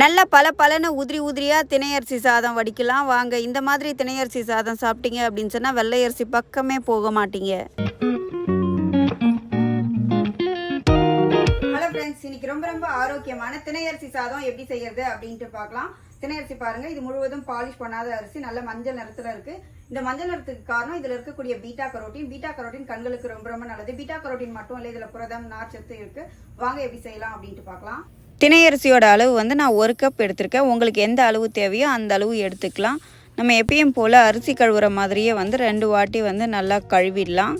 நல்ல பல பலன்னு உதிரி உதிரியாக திணையரிசி சாதம் வடிக்கலாம். வாங்க இந்த மாதிரி திணையரிசி சாதம் சாப்பிட்டீங்க அப்படின்னு சொன்னால் வெள்ளை அரிசி பக்கமே போக மாட்டீங்க. ஹலோ ஃப்ரெண்ட்ஸ் இன்னைக்கு ரொம்ப ரொம்ப ஆரோக்கியமான திணையரிசி சாதம் எப்படி செய்யறது அப்படின்ட்டு பார்க்கலாம். திணையரிசி பாருங்க இது முழுவதும் பாலிஷ் பண்ணாத அரிசி நல்ல மஞ்சள் நிறத்துல இருக்கு. இந்த மஞ்சள் நிறத்துக்கு காரணம் இதில் இருக்கக்கூடிய பீட்டா கரோட்டின். பீட்டா கரோட்டின் கண்களுக்கு ரொம்ப ரொம்ப நல்லது. பீட்டா கரோட்டின் மட்டும் இல்லை இதில் புரதம் நார்ச்சத்து இருக்கு. வாங்க எப்படி செய்யலாம் அப்படின்ட்டு பார்க்கலாம். திணையரிசியோட அளவு வந்து நான் ஒரு கப் எடுத்திருக்கேன். உங்களுக்கு எந்த அளவு தேவையோ அந்த அளவு எடுத்துக்கலாம். நம்ம எப்பயும் போல் அரிசி கழுவுற மாதிரியே வந்து ரெண்டு வாட்டி வந்து நல்லா கழுவிடலாம்.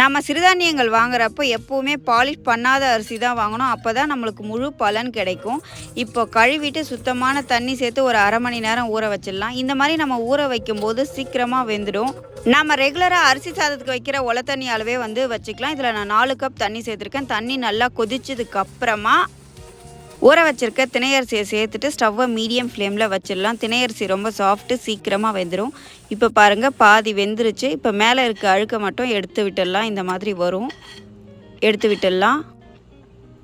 நம்ம சிறுதானியங்கள் வாங்குறப்போ எப்போவுமே பாலிஷ் பண்ணாத அரிசி தான் வாங்கணும். அப்போ தான் நம்மளுக்கு முழு பலன் கிடைக்கும். இப்போ கழுவிட்டு சுத்தமான தண்ணி சேர்த்து ஒரு அரை மணி நேரம் ஊற வச்சிடலாம். இந்த மாதிரி நம்ம ஊற வைக்கும்போது சீக்கிரமாக வெந்துடும். நம்ம ரெகுலராக அரிசி சாதத்துக்கு வைக்கிற உல தண்ணி அளவே வந்து வச்சுக்கலாம். இதில் நான் நாலு கப் தண்ணி சேர்த்துருக்கேன். தண்ணி நல்லா கொதிச்சதுக்கு அப்புறமா ஊற வச்சிருக்க திணையரிசியை சேர்த்துட்டு ஸ்டவ்வை மீடியம் ஃப்ளேமில் வச்சிடலாம். திணையரிசி ரொம்ப சாஃப்ட்டு சீக்கிரமாக வெந்துடும் இப்போ பாருங்கள் பாதி வெந்துருச்சு. இப்போ மேலே இருக்க அழுக்க மட்டும் எடுத்து விட்டுடலாம். இந்த மாதிரி வரும். எடுத்து விட்டுடலாம்.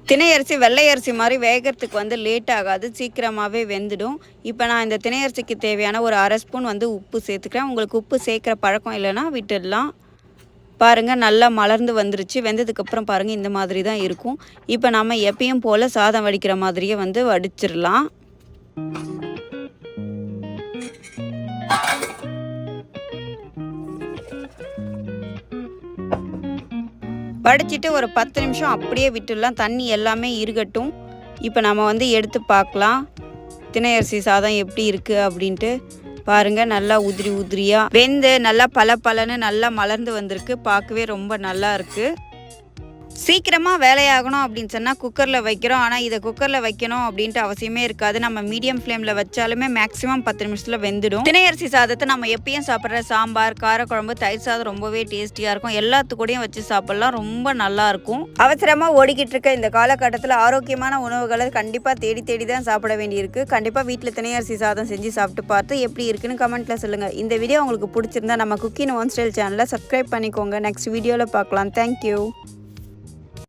திணையரிசி வெள்ளை அரிசி மாதிரி வேகிறதுக்கு வந்து லேட் ஆகாது. சீக்கிரமாகவே வெந்துடும். இப்போ நான் இந்த திணையரிசிக்கு தேவையான ஒரு அரை ஸ்பூன் வந்து உப்பு சேர்த்துக்கிறேன். உங்களுக்கு உப்பு சேர்க்குற பழக்கம் இல்லைன்னா விட்டுடலாம். பாருங்கள் நல்லா மலர்ந்து வந்துருச்சு. வெந்ததுக்கப்புறம் பாருங்கள் இந்த மாதிரி தான் இருக்கும். இப்போ நம்ம எப்பயும் போல் சாதம் வடிக்கிற மாதிரியே வந்து வடிச்சிடலாம். வடிச்சிட்டு ஒரு பத்து நிமிஷம் அப்படியே விட்டுடலாம். தண்ணி எல்லாமே இருக்கட்டும். இப்போ நம்ம வந்து எடுத்து பார்க்கலாம். திணையரிசி சாதம் எப்படி இருக்குது அப்படின்ட்டு. பாருங்க நல்லா உதிரி உதிரியாக வெந்து நல்லா பல பலன்னு நல்லா மலர்ந்து வந்திருக்கு. பார்க்கவே ரொம்ப நல்லா இருக்குது சீக்கிரமாக வேலையாகணும் அப்படின்னு சொன்னால் குக்கரில் வைக்கிறோம். ஆனால் இதை குக்கரில் வைக்கணும் அப்படின்ட்டு அவசியமே இருக்காது. நம்ம மீடியம் ஃப்ளேமில் வச்சாலுமே மேக்ஸிமம் பத்து நிமிஷத்தில் வெந்துடும். திணையரிசி சாதத்தை நம்ம எப்பயும் சாப்பிட்ற சாம்பார் காரக்குழம்பு தயிர் சாதம் ரொம்பவே டேஸ்டியாக இருக்கும். எல்லாத்துக்கூடையும் வச்சு சாப்பிட்லாம். ரொம்ப நல்லா இருக்கும். அவசரமாக ஓடிக்கிட்டு இருக்க இந்த காலகட்டத்தில் ஆரோக்கியமான உணவுகளை கண்டிப்பாக தேடி தேடி தான் சாப்பிட வேண்டியிருக்கு. கண்டிப்பாக வீட்டில் திணையரிசி சாதம் செஞ்சு சாப்பிட்டு பார்த்து எப்படி இருக்குன்னு கமெண்ட்டில் சொல்லுங்கள் இந்த வீடியோ உங்களுக்கு பிடிச்சிருந்தா நம்ம குக்கின் ஒன் ஸ்டைல் சேனலை சப்ஸ்கிரைப் பண்ணிக்கோங்க. நெக்ஸ்ட் வீடியோவில் பார்க்கலாம். Thank you